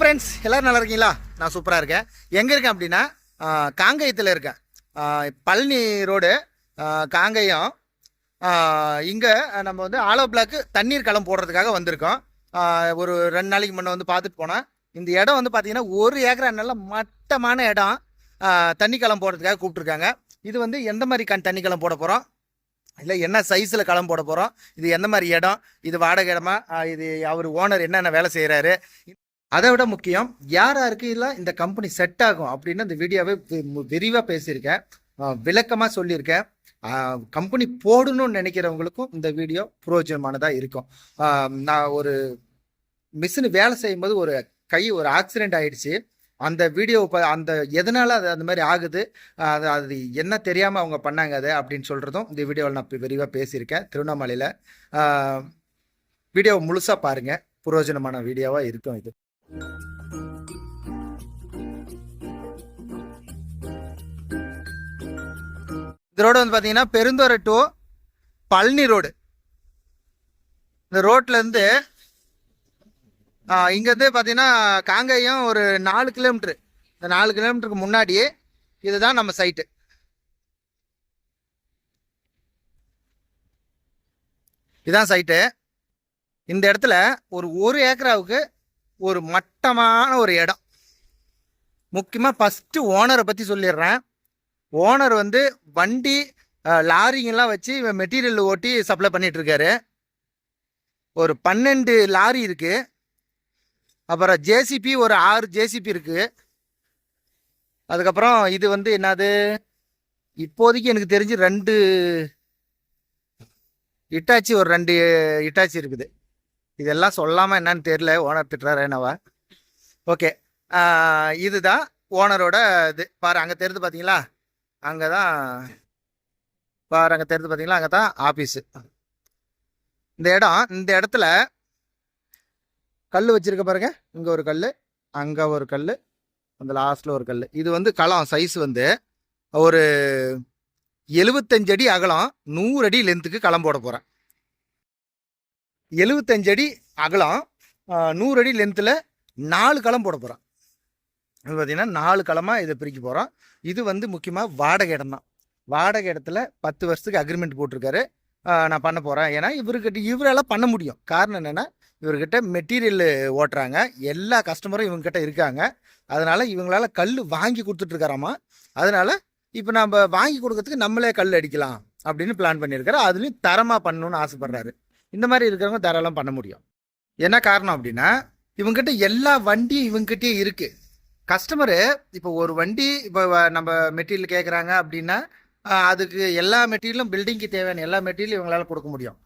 Friends எல்லோரும் நல்லா இருக்கீங்களா? நான் சூப்பராக இருக்கேன். எங்கே இருக்கேன் அப்படின்னா காங்கயத்தில் இருக்கேன். பழனி ரோடு காங்கயம். இங்கே நம்ம வந்து ஆலோ பிளாக்கு தண்ணீர் களம் போடுறதுக்காக வந்திருக்கோம். ஒரு ரெண்டு நாளைக்கு முன்னே வந்து பார்த்துட்டு போனேன். இந்த இடம் வந்து பார்த்திங்கன்னா ஒரு ஏக்கரா நல்ல மட்டமான இடம். தண்ணி களம் போடுறதுக்காக கூப்பிட்ருக்காங்க இது வந்து எந்த மாதிரி கண் தண்ணி களம் போட போகிறோம் இல்லை என்ன சைஸில் களம் போட போகிறோம் இது எந்த மாதிரி இடம்? இது வாடகை இடமா? இது அவர் ஓனர் என்னென்ன வேலை செய்கிறாரு அதை விட முக்கியம் யார் யாருக்கு இல்லை இந்த கம்பெனி செட் ஆகும் அப்படின்னு இந்த வீடியோவை விரிவாக பேசியிருக்கேன். விளக்கமாக சொல்லியிருக்கேன். கம்பெனி போடணும்னு நினைக்கிறவங்களுக்கும் இந்த வீடியோ புரோஜனமானதாக இருக்கும். நான் ஒரு மிஷின் வேலை செய்யும்போது ஒரு கை ஒரு ஆக்சிடென்ட் ஆயிடுச்சு. அந்த வீடியோ அந்த எதனால அது அந்த மாதிரி ஆகுது அது அது என்ன தெரியாமல் அவங்க பண்ணாங்க அது அப்படின்னு சொல்கிறதும் இந்த வீடியோவில் நான் விரிவாக பேசியிருக்கேன். திருவண்ணாமலையில். வீடியோ முழுசாக பாருங்கள் புரோஜனமான வீடியோவாக இருக்கும் இது. இந்த ரோடு வந்து பார்த்தீங்கன்னா பெருந்தோரை டு பழனி ரோடு. இந்த ரோட்லேருந்து இங்கேருந்து பார்த்தீங்கன்னா காங்கேயம் ஒரு நாலு கிலோமீட்ரு இந்த நாலு கிலோமீட்டருக்கு முன்னாடி இதுதான் நம்ம சைட்டு. இதான் சைட்டு. இந்த இடத்துல ஒரு ஒரு ஏக்கராவுக்கு ஒரு மட்டமான ஒரு இடம். முக்கியமாக ஃபஸ்ட்டு ஓனரை பற்றி சொல்லிடுறேன். ஓனர் வந்து வண்டி லாரிங்கெல்லாம் வச்சு மெட்டீரியல் ஓட்டி சப்ளை பண்ணிட்டு இருக்காரு ஒரு பன்னெண்டு லாரி இருக்குது அப்புறம் ஜேசிபி ஒரு ஆறு ஜேசிபி இருக்குது அதுக்கப்புறம் இது வந்து என்னது? இப்போதைக்கு எனக்கு தெரிஞ்சு ரெண்டு இட்டாச்சி ஒரு ரெண்டு இட்டாச்சி இருக்குது. இதெல்லாம் சொல்லாமல் என்னன்னு தெரியல ஓனர் திட்டுறாரு என்னவா? ஓகே இதுதான் ஓனரோட இது. பாரு அங்கே தெரிந்து பார்த்தீங்களா அங்கே தான் பாரு அங்கே தெரிந்து பார்த்தீங்களா அங்கே தான் ஆஃபீஸு இந்த இடம் இந்த இடத்துல கல் வச்சுருக்க பாருங்க. இங்கே ஒரு கல் அங்கே ஒரு கல் அந்த லாஸ்ட்டில் ஒரு கல் இது வந்து களம் சைஸ் வந்து ஒரு எழுபத்தஞ்சடி அகலம் நூறு அடி லென்த்துக்கு களம் போட போகிறேன் எழுபத்தஞ்சு அடி அகலம் நூறு அடி லென்த்தில் நாலு களம் போட போகிறோம் அது பார்த்தீங்கன்னா நாலு களமாக இதை பிரிக்க போகிறோம் இது வந்து முக்கியமாக வாடகை இடம் தான். வாடகை இடத்துல பத்து வருஷத்துக்கு அக்ரிமெண்ட் போட்டிருக்காரு. நான் பண்ண போகிறேன் ஏன்னா இவர்கிட்ட இவரால் பண்ண முடியும். காரணம் என்னென்னா இவர்கிட்ட மெட்டீரியல் ஓட்டுறாங்க. எல்லா கஸ்டமரும் இவங்ககிட்ட இருக்காங்க. அதனால் இவங்களால கல் வாங்கி கொடுத்துட்ருக்காராமா அதனால் இப்போ நம்ம வாங்கி கொடுக்கறதுக்கு நம்மளே கல் அடிக்கலாம் அப்படின்னு பிளான் பண்ணியிருக்காரு. அதுலேயும் தரமாக பண்ணணும்னு ஆசைப்பட்றாரு. இந்த மாதிரி இருக்கிறவங்க தாராளம் பண்ண முடியும். என்ன காரணம் அப்படின்னா இவங்ககிட்ட எல்லா வண்டியும் இவங்ககிட்டயே இருக்குது கஸ்டமரு இப்போ ஒரு வண்டி இப்போ வ- நம்ம மெட்டீரியல் கேட்குறாங்க அப்படின்னா அதுக்கு எல்லா மெட்டீரியலும் பில்டிங்க்கு தேவையான எல்லா மெட்டீரியலும் இவங்களால கொடுக்க முடியும்.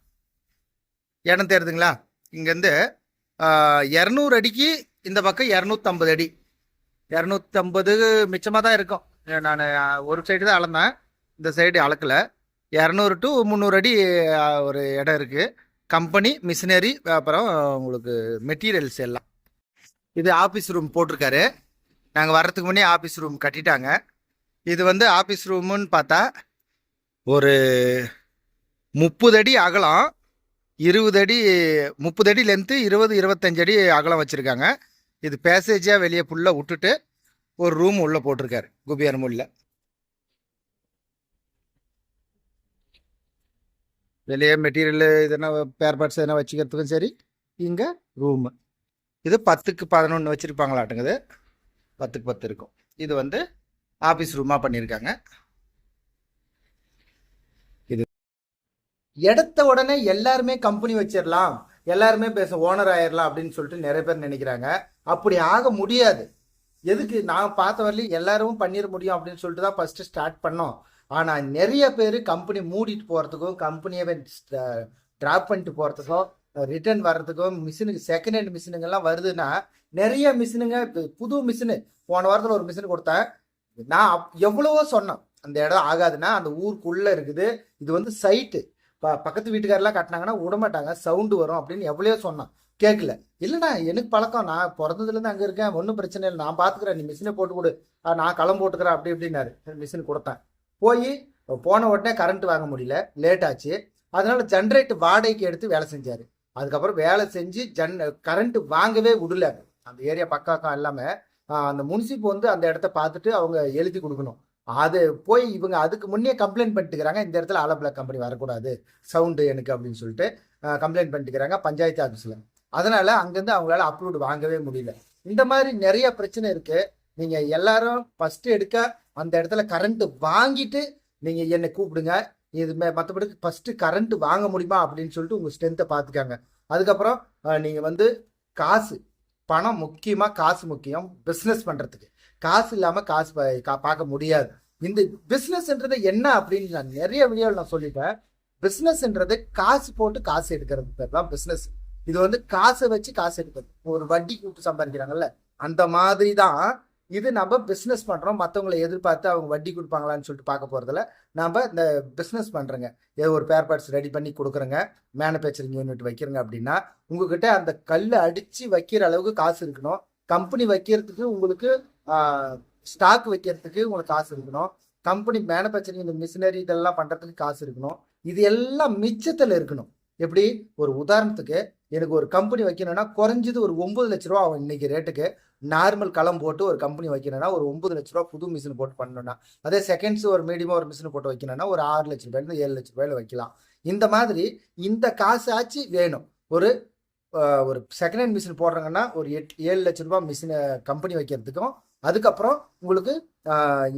இடம் தெரியுதுங்களா? இங்கேருந்து இரநூறு அடிக்கு இந்த பக்கம் இரநூத்தம்பது அடி. இரநூத்தம்பது மிச்சமாக தான் இருக்கும். நான் ஒரு சைடு தான் அளந்தேன். இந்த சைடு அளக்கல. இரநூறு டு முந்நூறு அடி ஒரு இடம் இருக்குது கம்பெனி மிஷினரி அப்புறம் உங்களுக்கு மெட்டீரியல்ஸ் எல்லாம். இது ஆஃபீஸ் ரூம் போட்டிருக்காரு. நாங்கள் வர்றதுக்கு முன்னே ஆஃபீஸ் ரூம் கட்டிட்டாங்க. இது வந்து ஆஃபீஸ் ரூமுன்னு பார்த்தா ஒரு முப்பது அடி அகலம் இருபது அடி முப்பது அடி லென்த்து இருபது இருபத்தஞ்சு அடி அகலம் வச்சுருக்காங்க. இது பேசேஜாக வெளியே ஃபுல்லாக விட்டுட்டு ஒரு ரூம் உள்ளே போட்டிருக்காரு குபியார் மூலில் வெளியே மெட்டீரியல் இதெல்லாம் பேர் பார்ட்ஸ் எதனா வச்சுக்கிறதுக்கும் சரி இங்கே ரூமு இது பத்துக்கு பதினொன்று வச்சுருப்பாங்களாட்டுங்குது பத்துக்கு பத்து இருக்கும். இது வந்து ஆஃபீஸ் ரூமாக பண்ணியிருக்காங்க இது இடத்த உடனே எல்லாருமே கம்பெனி வச்சிடலாம் எல்லாருமே பேச ஓனர் ஆயிடலாம் அப்படின்னு சொல்லிட்டு நிறைய பேர் நினைக்கிறாங்க. அப்படி ஆக முடியாது. எதுக்கு? நான் பார்த்த வரலையும் எல்லாரும் பண்ணிட முடியும் அப்படின்னு சொல்லிட்டு தான் ஃபஸ்ட்டு ஸ்டார்ட் பண்ணோம். ஆனால் நிறைய பேர் கம்பெனி மூடிட்டு போகிறதுக்கும் கம்பெனியை ட்ராப் பண்ணிட்டு போகிறதுக்கும் ரிட்டர்ன் வர்றதுக்கும் மிஷினுக்கு செகண்ட் ஹேண்ட் மிஷினுங்கெல்லாம் வருதுன்னா நிறைய மிஷினுங்க புது மிஷினு போன வாரத்தில் ஒரு மிஷின் கொடுத்தேன். நான் அப்- எவ்வளவோ சொன்னேன். அந்த இடம் ஆகாதுன்னா அந்த ஊருக்குள்ளே இருக்குது. இது வந்து சைட்டு ப பக்கத்து வீட்டுக்காரெல்லாம் கட்டினாங்கன்னா விடமாட்டாங்க. சவுண்டு வரும் அப்படின்னு எவ்வளோ சொன்னான். கேட்கல இல்லைண்ணா எனக்கு பழக்கம். நான் பிறந்ததுலேருந்து அங்கே இருக்கேன். ஒன்றும் பிரச்சனை இல்லை. நான் பார்த்துக்கிறேன் நீ மிஷினை போட்டு கொடு. ஆ, நான் களம் போட்டுக்கிறேன். அப்படி இப்படின்னாரு. மிஷின் கொடுத்தேன். போய் போன உடனே கரண்ட் வாங்க முடியல லேட் ஆச்சு. அதனால ஜென்ரேட் வாடகைக்கு எடுத்து வேலை செஞ்சாரு. அதுக்கப்புறம் வேலை செஞ்சு ஜன் கரண்ட் வாங்கவே விடல. அந்த ஏரியா பக்காக்கம் இல்லாமல் அந்த முன்சிப் வந்து அந்த இடத்த பார்த்துட்டு அவங்க எழுதி கொடுக்கணும். அது போய் இவங்க அதுக்கு முன்னே கம்ப்ளைண்ட் பண்ணிட்டுக்கிறாங்க இந்த இடத்துல ஆலப்பிள கம்பெனி வரக்கூடாது. சவுண்டு எனக்கு அப்படின்னு சொல்லிட்டு கம்ப்ளைண்ட் பண்ணிட்டுக்கிறாங்க பஞ்சாயத்து ஆஃபீஸில் அதனால அங்கேருந்து அவங்களால அப்ரூவ்டு வாங்கவே முடியல. இந்த மாதிரி நிறைய பிரச்சனை இருக்கு. நீங்க எல்லாரும் ஃபர்ஸ்ட் எடுக்க அந்த இடத்துல கரண்ட் வாங்கிட்டு நீங்க என்னை கூப்பிடுங்க. இது மே- மற்றபடி ஃபஸ்ட்டு கரண்ட் வாங்க முடியுமா அப்படின்னு சொல்லிட்டு உங்கள் ஸ்ட்ரென்த்தை பார்த்துக்காங்க அதுக்கப்புறம் நீங்கள் வந்து காசு பணம் முக்கியமாக காசு முக்கியம் பிஸ்னஸ் பண்ணுறதுக்கு காசு இல்லாமல் காசு கா- பார்க்க முடியாது. இந்த பிஸ்னஸ்ன்றது என்ன அப்படின்னு நான் நிறைய வீடியோவில் நான் சொல்லிட்டேன். பிஸ்னஸ்ன்றது காசு போட்டு காசு எடுக்கிறது பேர் தான் பிஸ்னஸ் இது வந்து காசை வச்சு காசு எடுக்கிறது. ஒரு வட்டி கூப்பிட்டு சம்பாதிக்கிறாங்கல்ல அந்த மாதிரி தான் இது நம்ம பிஸ்னஸ் பண்ணுறோம் மற்றவங்களை எதிர்பார்த்து அவங்க வட்டி கொடுப்பாங்களான்னு சொல்லிட்டு பார்க்க போகிறதுல நம்ம இந்த பிஸ்னஸ் பண்ணுறோங்க ஏதோ ஒரு பேர் பார்ட்ஸ் ரெடி பண்ணி கொடுக்குறோங்க. மேனுஃபேக்சரிங் யூனிட் வைக்கிறங்க அப்படின்னா உங்ககிட்ட அந்த கல் அடித்து வைக்கிற அளவுக்கு காசு இருக்கணும். கம்பெனி வைக்கிறதுக்கு உங்களுக்கு ஸ்டாக் வைக்கிறதுக்கு உங்களுக்கு காசு இருக்கணும். கம்பெனி மேனுஃபேக்சரிங் இந்த மிஷினரி இதெல்லாம் பண்ணுறதுக்கு காசு இருக்கணும். இது எல்லாம் மிச்சத்தில் இருக்கணும். எப்படி? ஒரு உதாரணத்துக்கு எனக்கு ஒரு கம்பெனி வைக்கணும்னா குறைஞ்சது ஒரு ஒன்பது லட்ச ரூபா ஆகும் இன்னைக்கு ரேட்டுக்கு நார்மல் களம் போட்டு ஒரு கம்பெனி வைக்கணும்னா ஒரு ஒன்பது லட்ச ரூபா புது மிஷின் போட்டு பண்ணணும்னா. அதே செகண்ட்ஸ் ஒரு மீடியமாக ஒரு மிஷின் போட்டு வைக்கணும்னா ஒரு ஆறு லட்ச ரூபாயிலிருந்து ஏழு லட்ச ரூபாயில வைக்கலாம். இந்த மாதிரி இந்த காசாச்சு வேணும். ஒரு ஒரு செகண்ட் ஹேண்ட் மிஷின் போடுறாங்கன்னா ஒரு எட் ஏழு லட்ச ரூபாய் மிஷினை கம்பெனி வைக்கிறதுக்கும் அதுக்கப்புறம் உங்களுக்கு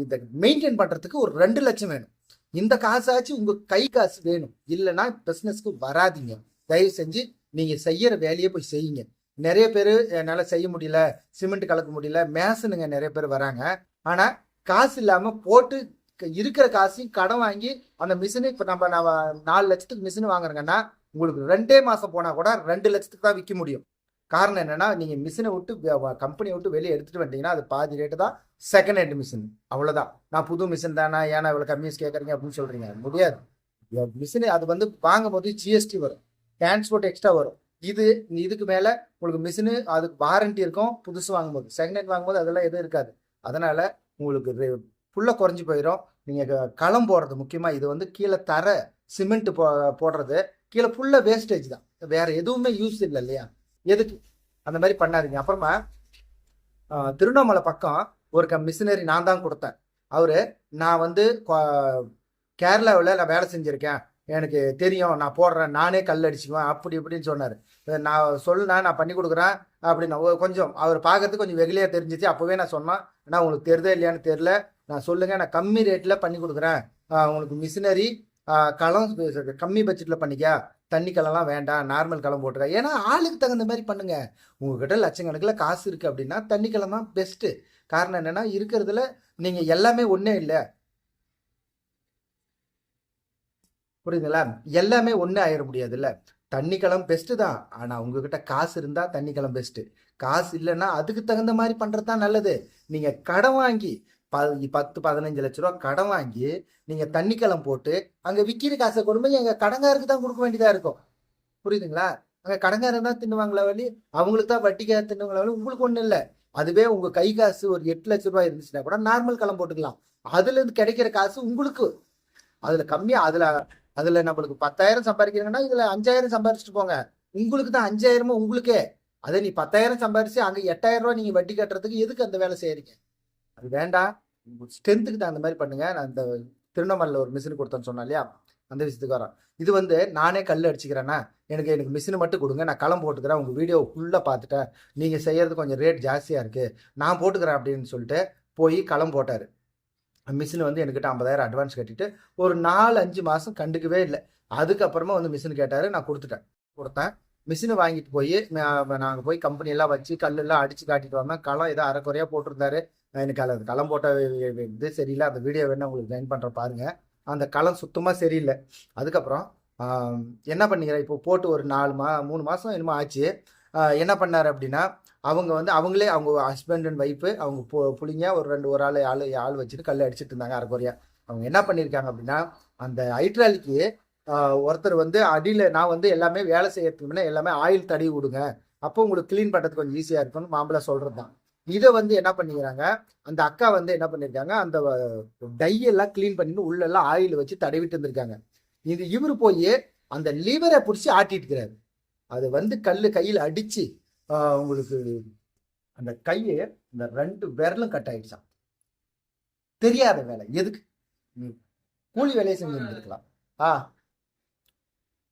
இந்த மெயின்டைன் பண்ணுறதுக்கு ஒரு ரெண்டு லட்சம் வேணும். இந்த காசாச்சு உங்கள் கை காசு வேணும். இல்லைன்னா பிஸ்னஸ்க்கு வராதீங்க. தயவு செஞ்சு நீங்கள் செய்கிற வேலையை போய் செய்யுங்க. நிறைய பேர் என்னால் செய்ய முடியல சிமெண்ட் கலக்க முடியல மேசனுங்க நிறைய பேர் வராங்க. ஆனால் காசு இல்லாமல் போட்டு க- இருக்கிற காசையும் கடன் வாங்கி அந்த மிஷினை இப்போ நம்ம நம்ம நாலு லட்சத்துக்கு மிஷின் வாங்குறோங்கன்னா உங்களுக்கு ரெண்டே மாதம் போனால் கூட ரெண்டு லட்சத்துக்கு தான் விற்க முடியும். காரணம் என்னென்னா நீங்கள் மிஷினை விட்டு கம்பெனியை விட்டு வெளியே எடுத்துகிட்டு வந்தீங்கன்னா அது பாதி ரேட்டு தான் செகண்ட் ஹேண்ட் மிஷின். அவ்வளோதான் நான் புது மிஷின் தானே ஏன்னா இவ்வளோ கம்மியாக கேட்குறீங்க அப்படின்னு சொல்கிறீங்க முடியாது. மிஷின் அது வந்து வாங்கும் போது ஜிஎஸ்டி வரும். டிரான்ஸ்போர்ட் எக்ஸ்ட்ரா வரும். இது இதுக்கு மேலே உங்களுக்கு மிஷினு அதுக்கு வாரண்டி இருக்கும். புதுசு வாங்கும்போது செகண்ட் ஹேண்ட் வாங்கும்போது அதெல்லாம் எதுவும் இருக்காது. அதனால் உங்களுக்கு ஃபுல்லாக குறைஞ்சி போயிடும் நீங்கள் க- களம் போடுறது முக்கியமாக இது வந்து கீழே தர சிமெண்ட் போ போடுறது. கீழே ஃபுல்லாக வேஸ்டேஜ் தான். வேறு எதுவுமே யூஸ் இல்லை இல்லையா? எதுக்கு? அந்த மாதிரி பண்ணாதீங்க. அப்புறமா திருவண்ணாமலை பக்கம் ஒரு க மிஷினரி நான் தான் கொடுத்தேன். அவர் நான் வந்து கேரளாவில் நான் வேலை செஞ்சுருக்கேன். எனக்கு தெரியும் நான் போடுறேன் நானே கல் அடிச்சுக்குவேன் அப்படி இப்படின்னு சொன்னார். நான் சொல்லுனா நான் பண்ணி கொடுக்குறேன் அப்படின்னு. கொஞ்சம் அவர் பார்க்கறதுக்கு கொஞ்சம் வெகுலியாக தெரிஞ்சிச்சு. அப்போவே நான் சொன்னேன் ஆனால் உங்களுக்கு தெரியுதா இல்லையான்னு தெரில நான் சொல்லுங்கள் நான் கம்மி ரேட்டில் பண்ணி கொடுக்குறேன். உங்களுக்கு மிஷினரி களம் கம்மி பட்ஜெட்டில் பண்ணிக்க. தண்ணி களம்லாம் வேண்டாம் நார்மல் களம் போட்டுக்க. ஏன்னா ஆளுக்கு தகுந்த மாதிரி பண்ணுங்க. உங்ககிட்ட லட்சக்கணக்கில் காசு இருக்குது அப்படின்னா தண்ணி களம் தான் பெஸ்ட்டு காரணம் என்னென்னா இருக்கிறதுல நீங்கள் எல்லாமே ஒன்றே இல்லை. புரியுதுங்களா? எல்லாமே ஒன்று ஆயிட முடியாதுல்ல. தண்ணி களம் பெஸ்ட்டு தான். ஆனால் உங்ககிட்ட காசு இருந்தால் தண்ணி களம் பெஸ்ட்டு காசு இல்லைன்னா அதுக்கு தகுந்த மாதிரி பண்ணுறது தான் நல்லது. நீங்கள் கடன் வாங்கி ப பத்து பதினஞ்சு லட்ச ரூபா கடன் வாங்கி நீங்கள் தண்ணி களம் போட்டு அங்கே விற்கிற காசை கொண்டு போய் எங்கள் கடங்காருக்கு தான் கொடுக்க வேண்டியதாக இருக்கும். புரியுதுங்களா? அங்கே கடங்காரங்க தான் தின்னுவாங்களா வழி அவங்களுக்கு தான் வட்டிக்காக தின்னுவாங்களா வழி உங்களுக்கு ஒன்றும் இல்லை. அதுவே உங்கள் கை காசு ஒரு எட்டு லட்ச ரூபாய் இருந்துச்சுன்னா கூட நார்மல் களம் போட்டுக்கலாம். அதுலேருந்து கிடைக்கிற காசு உங்களுக்கு. அதில் கம்மியாக அதில் அதுல நம்மளுக்கு பத்தாயிரம் சம்பாதிக்கிறீங்கன்னா இதுல அஞ்சாயிரம் சம்பாரிச்சுட்டு போங்க. உங்களுக்கு தான் அஞ்சாயிரமும் உங்களுக்கே. அதே நீ பத்தாயிரம் சம்பாரிச்சு அங்க எட்டாயிரம் ரூபாய் நீங்க வட்டி கட்டுறதுக்கு எதுக்கு அந்த வேலை செய்யறீங்க? அது வேண்டாம். ஸ்ட்ரென்த்துக்கு தான் அந்த மாதிரி பண்ணுங்க. நான் இந்த திருவண்ணாமலையில் ஒரு மிஷின் கொடுத்தேன்னு சொன்னேன் இல்லையா? அந்த விஷயத்துக்கு வரோம் இது வந்து நானே கல் அடிச்சுக்கிறேன்னா எனக்கு எனக்கு மிஷின் மட்டும் கொடுங்க. நான் களம் போட்டுக்கிறேன். உங்கள் வீடியோ ஃபுல்லாக பார்த்துட்டேன். நீங்கள் செய்யறது கொஞ்சம் ரேட் ஜாஸ்தியாக இருக்குது நான் போட்டுக்கிறேன் அப்படின்னு சொல்லிட்டு போய் களம் போட்டார். மிஷின் வந்து என்கிட்ட ஐம்பதாயிரம் அட்வான்ஸ் கட்டிட்டு ஒரு நாலு அஞ்சு மாதம் கண்டுக்கவே இல்லை. அதுக்கப்புறமா வந்து மிஷின் கேட்டார் நான் கொடுத்துட்டேன். கொடுத்தேன். மிஷினை வாங்கிட்டு போய் நாங்கள் போய் கம்பெனியெல்லாம் வச்சு கல்லெல்லாம் அடித்து காட்டிட்டு வந்தோம். களம் ஏதோ அரைக்குறையாக போட்டிருந்தாரு. எனக்கு அது களம் போட்ட இது சரியில்லை. அந்த வீடியோ வேணா உங்களுக்கு ஜாயின் பண்ணுற பாருங்கள் அந்த களம் சுத்தமாக சரியில்லை. அதுக்கப்புறம் என்ன பண்ணிக்கிறேன்? இப்போ போட்டு ஒரு நாலு மா மூணு மாதம் என்னமோ ஆச்சு. என்ன பண்ணார் அப்படின்னா அவங்க வந்து அவங்களே அவங்க ஹஸ்பண்ட் அண்ட் ஒய்ஃபு அவங்க பு புளிங்க ஒரு ரெண்டு ஒரு ஆள் ஆள் ஆள் வச்சுட்டு கல் அடிச்சுட்டு இருந்தாங்க அரைக்குறையா அவங்க என்ன பண்ணியிருக்காங்க அப்படின்னா அந்த ஹைட்ராலிக்கு ஒருத்தர் வந்து அடியில் நான் வந்து எல்லாமே வேலை செய்யறதுக்கு முன்னே எல்லாமே ஆயில் தடவி விடுங்க. அப்போ உங்களுக்கு க்ளீன் பண்ணுறதுக்கு கொஞ்சம் ஈஸியாக இருக்கும்னு மாம்பழ சொல்கிறது தான் இதை வந்து என்ன பண்ணிக்கிறாங்க அந்த அக்கா வந்து என்ன பண்ணியிருக்காங்க அந்த டையெல்லாம் க்ளீன் பண்ணிட்டு உள்ளெல்லாம் ஆயில் வச்சு தடவிட்டு இருந்திருக்காங்க. இது இவர் போய் அந்த லிவரை பிடிச்சி ஆட்டிட்டு இருக்கிறாரு. அது வந்து கல் கையில் அடித்து உங்களுக்கு அந்த கையை இந்த ரெண்டு விரலும் கட் ஆயிடுச்சான் தெரியாத வேலை. எதுக்கு? கூலி வேலையை செஞ்சிருந்துருக்கலாம். ஆ.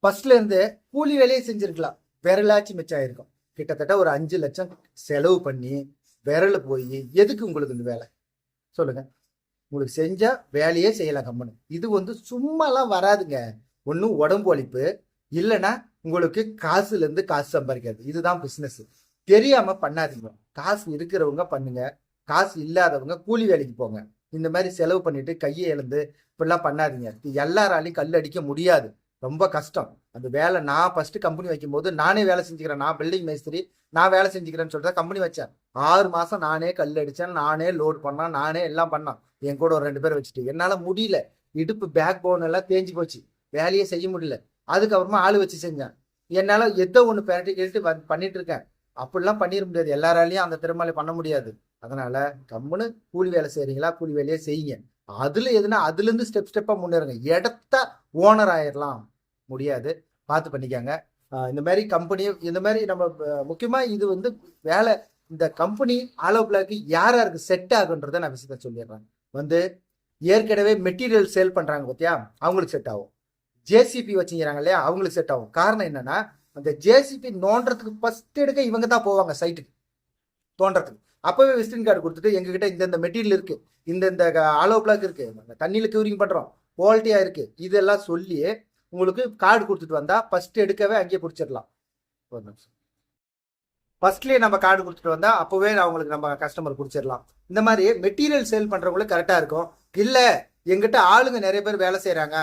ஃபர்ஸ்ட்ல இருந்து கூலி வேலையை செஞ்சிருக்கலாம். விரலாச்சும் மிச்சாயிருக்கும் கிட்டத்தட்ட ஒரு அஞ்சு லட்சம் செலவு பண்ணி விரல போய் எதுக்கு உங்களுக்கு இந்த வேலை? சொல்லுங்க. உங்களுக்கு செஞ்ச வேலையே செய்யலாம் கம்மனு. இது வந்து சும்மாலாம் வராதுங்க. ஒன்றும் உடம்பு ஒழிப்பு இல்லைன்னா உங்களுக்கு காசுல இருந்து காசு சம்பாதிக்காது இதுதான் பிஸ்னஸ் தெரியாம பண்ணாதீங்க. காசு இருக்கிறவங்க பண்ணுங்க. காசு இல்லாதவங்க கூலி வேலைக்கு போங்க. இந்த மாதிரி செலவு பண்ணிட்டு கையை இழந்து இப்படிலாம் பண்ணாதீங்க. எல்லாராலையும் கல் அடிக்க முடியாது. ரொம்ப கஷ்டம். அந்த வேலை நான் ஃபர்ஸ்ட் கம்பெனி வைக்கும் போது நானே வேலை செஞ்சுக்கிறேன். நான் பில்டிங் மேஸ்திரி. நான் வேலை செஞ்சுக்கிறேன்னு சொல்லிட்டு கம்பெனி வச்சேன். ஆறு மாசம் நானே கல் அடிச்சேன். நானே லோட் பண்ணேன். நானே எல்லாம் பண்ணேன். என் கூட ஒரு ரெண்டு பேர் வச்சுட்டு. என்னால முடியல. இடுப்பு பேக் போன் எல்லாம் தேஞ்சு போச்சு. வேலையே செய்ய முடியல. அதுக்கப்புறமா ஆள் வச்சு செஞ்சேன். என்னால் எதோ ஒன்று பேரட்டி கேட்டு பண்ணிட்டு இருக்கேன் அப்படிலாம் பண்ணிட முடியாது. எல்லாராலையும் அந்த திருமலை பண்ண முடியாது. அதனால கம்முன்னு கூலி வேலை செய்கிறீங்களா கூலி வேலையே செய்யுங்க. அதில் எதுனா அதுலேருந்து ஸ்டெப் ஸ்டெப்பாக முன்னேறுங்க. இடத்த ஓனர் ஆயிடலாம் முடியாது. பார்த்து பண்ணிக்காங்க. இந்த மாதிரி கம்பெனி இந்த மாதிரி நம்ம முக்கியமாக இது வந்து வேலை இந்த கம்பெனி ஆலோ பிளாக்கு யார் யாருக்கு செட் ஆகுன்றத நான் விஷயத்த சொல்லிடுறேன். வந்து ஏற்கனவே மெட்டீரியல் சேல் பண்ணுறாங்க பார்த்தியா அவங்களுக்கு செட் ஆகும். ஜேசிபி வச்சுக்கிறாங்க இல்லையா? அவங்களுக்கு செட் ஆகும். காரணம் என்னன்னா அந்த ஜேசிபி நோண்டுறதுக்கு ஃபர்ஸ்ட் எடுக்க இவங்க தான் போவாங்க சைட்டுக்கு தோன்றதுக்கு. அப்பவே விசிட்டிங் கார்டு கொடுத்துட்டு எங்ககிட்ட இந்த இந்த மெட்டீரியல் இருக்கு இந்த இந்த ஆலோ பிளாக் இருக்கு நாங்க தண்ணியில கியூரிங் பண்றோம் குவாலிட்டியா இருக்கு இதெல்லாம் சொல்லி உங்களுக்கு கார்டு கொடுத்துட்டு வந்தா ஃபர்ஸ்ட் எடுக்கவே அங்கேயே பிடிச்சிடலாம். ஒரு நிமிஷம். ஃபர்ஸ்ட்லேயே நம்ம கார்டு கொடுத்துட்டு வந்தா அப்போவே அவங்களுக்கு நம்ம கஸ்டமர் பிடிச்சிடலாம். இந்த மாதிரி மெட்டீரியல் சேல் பண்றவங்களுக்கு கரெக்டா இருக்கும். இல்ல எங்கிட்ட ஆளுங்க நிறைய பேர் வேலை செய்கிறாங்க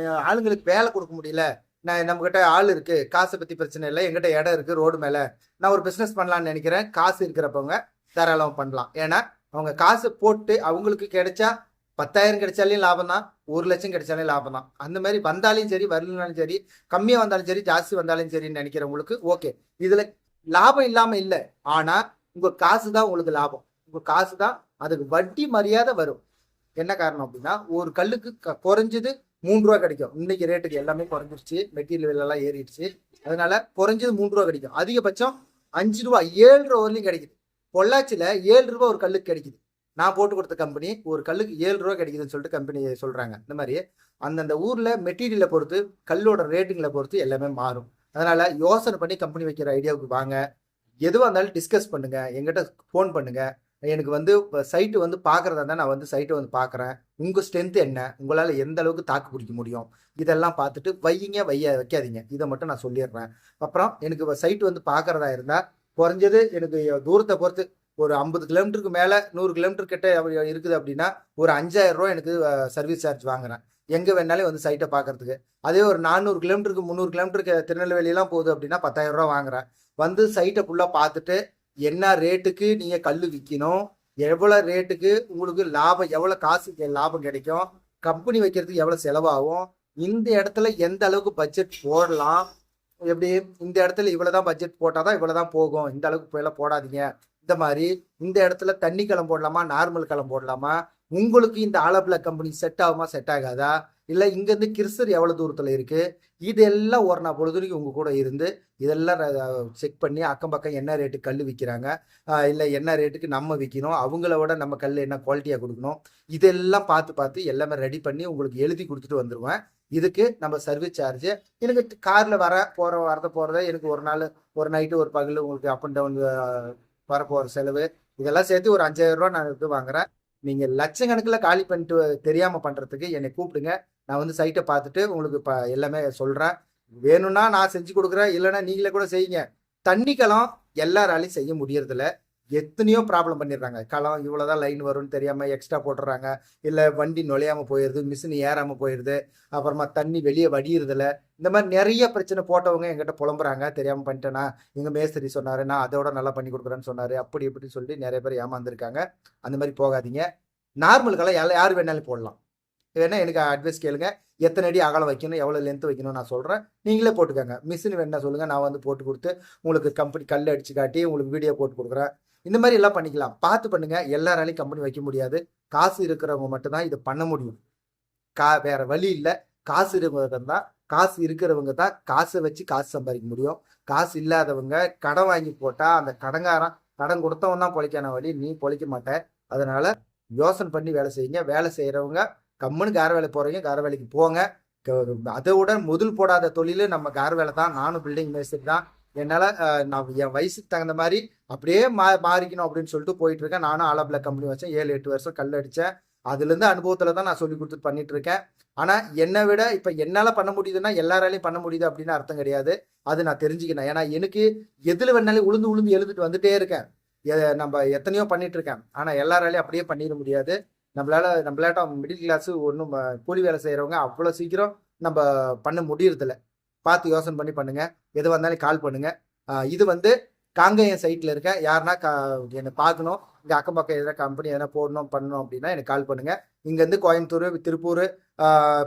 ஆளுங்களுக்கு வேலை கொடுக்க முடியல. நான் நம்மக்கிட்ட ஆள் இருக்கு. காசை பற்றி பிரச்சனை இல்லை. எங்கிட்ட இடம் இருக்குது ரோடு மேலே. நான் ஒரு பிஸ்னஸ் பண்ணலாம்னு நினைக்கிறேன். காசு இருக்கிறப்பவங்க தாராளம் பண்ணலாம். ஏன்னா அவங்க காசு போட்டு அவங்களுக்கு கிடைச்சா பத்தாயிரம் கிடைச்சாலையும் லாபம் தான். ஒரு லட்சம் கிடைச்சாலே லாபம் தான். அந்த மாதிரி வந்தாலும் சரி வரலனாலும் சரி கம்மியாக வந்தாலும் சரி ஜாஸ்தி வந்தாலும் சரின்னு நினைக்கிறவங்களுக்கு ஓகே. இதில் லாபம் இல்லாமல் இல்லை. ஆனால் உங்கள் காசு தான் உங்களுக்கு லாபம். உங்கள் காசு தான் அதுக்கு வட்டி மரியாதை வரும். என்ன காரணம் அப்படின்னா ஒரு கல்லுக்கு க- குறைஞ்சது மூணு ரூபா கிடைக்கும். இன்னைக்கு ரேட்டுக்கு எல்லாமே குறைஞ்சிருச்சு. மெட்டீரியல் விலையெல்லாம் ஏறிடுச்சு. அதனால குறைஞ்சது மூணு ரூபா கிடைக்கும். அதிகபட்சம் அஞ்சு ரூபா ஏழு ரூபா வரலையும் கிடைக்குது. பொள்ளாச்சியில ஏழு ரூபா ஒரு கல்லுக்கு கிடைக்குது. நான் போட்டு கொடுத்த கம்பெனி ஒரு கல்லுக்கு ஏழு ரூபா கிடைக்குதுன்னு சொல்லிட்டு கம்பெனி சொல்றாங்க. இந்த மாதிரி அந்தந்த ஊர்ல மெட்டீரியலை பொறுத்து கல்லோட ரேட்டுங்களை பொறுத்து எல்லாமே மாறும். அதனால யோசனை பண்ணி கம்பெனி வைக்கிற ஐடியாவுக்கு வாங்க. எதுவாக இருந்தாலும் டிஸ்கஸ் பண்ணுங்க. எங்கிட்ட ஃபோன் பண்ணுங்க. எனக்கு வந்து சைட்டு வந்து பார்க்குறதா இருந்தால் நான் வந்து சைட்டை வந்து பார்க்குறேன் உங்கள் ஸ்ட்ரென்த்து என்ன? உங்களால் எந்த அளவுக்கு தாக்கு பிடிக்க முடியும்? இதெல்லாம் பார்த்துட்டு வையுங்க வைய வைக்காதீங்க. இதை மட்டும் நான் சொல்லிடுறேன். அப்புறம் எனக்கு சைட்டு வந்து பார்க்குறதா இருந்தால் குறைஞ்சது எனக்கு தூரத்தை பொறுத்து ஒரு ஐம்பது கிலோமீட்டருக்கு மேலே நூறு கிலோமீட்டர் கிட்ட இருக்குது அப்படின்னா ஒரு அஞ்சாயிரம் ரூபா எனக்கு சர்வீஸ் சார்ஜ் வாங்குறேன். எங்கே வேணாலும் வந்து சைட்டை பார்க்கறதுக்கு அதே ஒரு நானூறு கிலோமீட்டருக்கு முந்நூறு கிலோமீட்டருக்கு திருநெல்வேலியெல்லாம் போகுது அப்படின்னா பத்தாயிரம் ரூபா வாங்குறேன். வந்து சைட்டை ஃபுல்லாக பார்த்துட்டு என்ன ரேட்டுக்கு நீங்கள் கல் விற்கணும் எவ்வளோ ரேட்டுக்கு உங்களுக்கு லாபம் எவ்வளோ காசுக்கு லாபம் கிடைக்கும்? கம்பெனி வைக்கிறதுக்கு எவ்வளோ செலவாகும்? இந்த இடத்துல எந்த அளவுக்கு பட்ஜெட் போடலாம்? எப்படி இந்த இடத்துல இவ்வளவுதான் பட்ஜெட் போட்டாதான் இவ்வளவுதான் போகும்? இந்த அளவுக்கு போயெல்லாம் போடாதீங்க. இந்த மாதிரி இந்த இடத்துல தண்ணி களம் போடலாமா? நார்மல் களம் போடலாமா? உங்களுக்கு இந்த ஆலப்பிள கம்பெனி செட் ஆகுமா? செட் ஆகாதா? இல்லை இங்கேருந்து கிறிஸ்தர் எவ்வளோ தூரத்தில் இருக்குது இதெல்லாம் ஒரு நாள் பொழுதுக்கு உங்கள் கூட இருந்து இதெல்லாம் செக் பண்ணி அக்கம் பக்கம் என்ன ரேட்டு கல் விற்கிறாங்க இல்லை என்ன ரேட்டுக்கு நம்ம விற்கணும் அவங்கள விட நம்ம கல் என்ன குவாலிட்டியாக கொடுக்கணும்? இதெல்லாம் பார்த்து பார்த்து எல்லாமே ரெடி பண்ணி உங்களுக்கு எழுதி கொடுத்துட்டு வந்துடுவேன் இதுக்கு நம்ம சர்வீஸ் சார்ஜ் எனக்கு காரில் வர போகிற வரத போகிறத எனக்கு ஒரு நாள் ஒரு நைட்டு ஒரு பகல் உங்களுக்கு அப் அண்ட் டவுன் வர போகிற செலவு. இதெல்லாம் சேர்த்து ஒரு அஞ்சாயிரம் ரூபா நான் இது வாங்குறேன். நீங்கள் லட்சக்கணக்கில் காலி பண்ணிட்டு தெரியாமல் பண்ணுறதுக்கு என்னை கூப்பிடுங்க. நான் வந்து சைட்டை பார்த்துட்டு உங்களுக்கு இப்போ எல்லாமே சொல்கிறேன் வேணும்னா நான் செஞ்சு கொடுக்குறேன். இல்லைன்னா நீங்களே கூட செய்யுங்க. தண்ணி களம் எல்லாராலையும் செய்ய முடியறதில்ல. எத்தனையோ ப்ராப்ளம் பண்ணிடுறாங்க. களம் இவ்வளோதான் லைன் வரும்னு தெரியாமல் எக்ஸ்ட்ரா போட்டுடுறாங்க. இல்லை வண்டி நுழையாமல் போயிடுது மிஷின் ஏறாமல் போயிடுது அப்புறமா தண்ணி வெளியே வடியறதில்ல. இந்த மாதிரி நிறைய பிரச்சனை போட்டவங்க எங்கிட்ட புலம்புறாங்க. தெரியாமல் பண்ணிட்டேனா எங்கள் மேஸ்திரி சொன்னார் நான் அதோட நல்லா பண்ணி கொடுக்குறேன்னு சொன்னார். அப்படி இப்படி சொல்லி நிறைய பேர் ஏமாந்துருக்காங்க. அந்த மாதிரி போகாதீங்க. நார்மல் களை யார் வேணாலும் போடலாம். வேணா எனக்கு அட்வைஸ் கேளுங்க. எத்தனை அடி அகலம் வைக்கணும் எவ்வளோ லென்த் வைக்கணும் நான் சொல்கிறேன் நீங்களே போட்டுக்கோங்க. மிஷின் வேணா சொல்லுங்கள் நான் வந்து போட்டு கொடுத்து உங்களுக்கு கம்பெனி கல் அடிச்சு காட்டி உங்களுக்கு வீடியோ போட்டு கொடுக்குறேன். இந்த மாதிரி எல்லாம் பண்ணிக்கலாம். பார்த்து பண்ணுங்கள் எல்லாராலையும் கம்பெனி வைக்க முடியாது. காசு இருக்கிறவங்க மட்டும்தான் இதை பண்ண முடியும். கா வேறு வழி இல்லை. காசு இருக்கிறவங்க தான். காசு இருக்கிறவங்க தான் காசை வச்சு காசு சம்பாதிக்க முடியும். காசு இல்லாதவங்க கடன் வாங்கி போட்டால் அந்த கடங்காரன் கடன் கொடுத்தவன் தான் பொழைக்கான வழி. நீ பொழைக்க மாட்டேன் அதனால் யோசனை பண்ணி வேலை செய்யுங்க. வேலை செய்கிறவங்க கம்முன்னு கார வேலை போகிறவங்க கார வேலைக்கு போங்க. அதை விட முதல் போடாத தொழில் நம்ம கார வேலை தான். நானும் பில்டிங் மேஸ்திரி தான். என்னால் நான் என் வயசுக்கு தகுந்த மாதிரி அப்படியே மா மாறிக்கணும் அப்படின்னு சொல்லிட்டு போயிட்டு இருக்கேன் நானும் ஆலப்பில் கம்பெனி வச்சேன். ஏழு எட்டு வருஷம் கல் அடித்தேன் அதுலேருந்து அனுபவத்தில் தான் நான் சொல்லி கொடுத்துட்டு பண்ணிட்டு இருக்கேன் ஆனால் என்னை விட இப்போ என்னால் பண்ண முடியுதுன்னா எல்லாராலையும் பண்ண முடியுது அப்படின்னு அர்த்தம் கிடையாது. அது நான் தெரிஞ்சுக்கினேன். ஏன்னா எனக்கு எதில் வேணாலும் உளுந்து உளுந்து எழுதிட்டு வந்துட்டே இருக்கேன். எ- நம்ம எத்தனையோ பண்ணிட்டு இருக்கேன் ஆனால் எல்லாராலையும் அப்படியே பண்ணிட முடியாது. நம்மளால நம்மளாட்டம் மிடில் கிளாஸ் ஒன்றும் கூலி வேலை செய்கிறவங்க அவ்வளோ சீக்கிரம் நம்ம பண்ண முடியறதில்ல. பார்த்து யோசனை பண்ணி பண்ணுங்க. எது வந்தாலும் கால் பண்ணுங்க. இது வந்து காங்கேயம் சைட்டில் இருக்க யாருன்னா கா என்னை பார்க்கணும். இங்கே அக்கம் பக்கம் எதனா கம்பெனி எதனா போடணும் பண்ணணும் அப்படின்னா எனக்கு கால் பண்ணுங்கள் இங்கேருந்து கோயம்புத்தூர் திருப்பூர்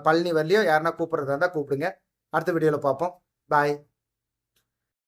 பழனி வரலையோ யாருன்னா கூப்பிட்றதா இருந்தால் கூப்பிடுங்க. அடுத்த வீடியோவில் பார்ப்போம். பாய்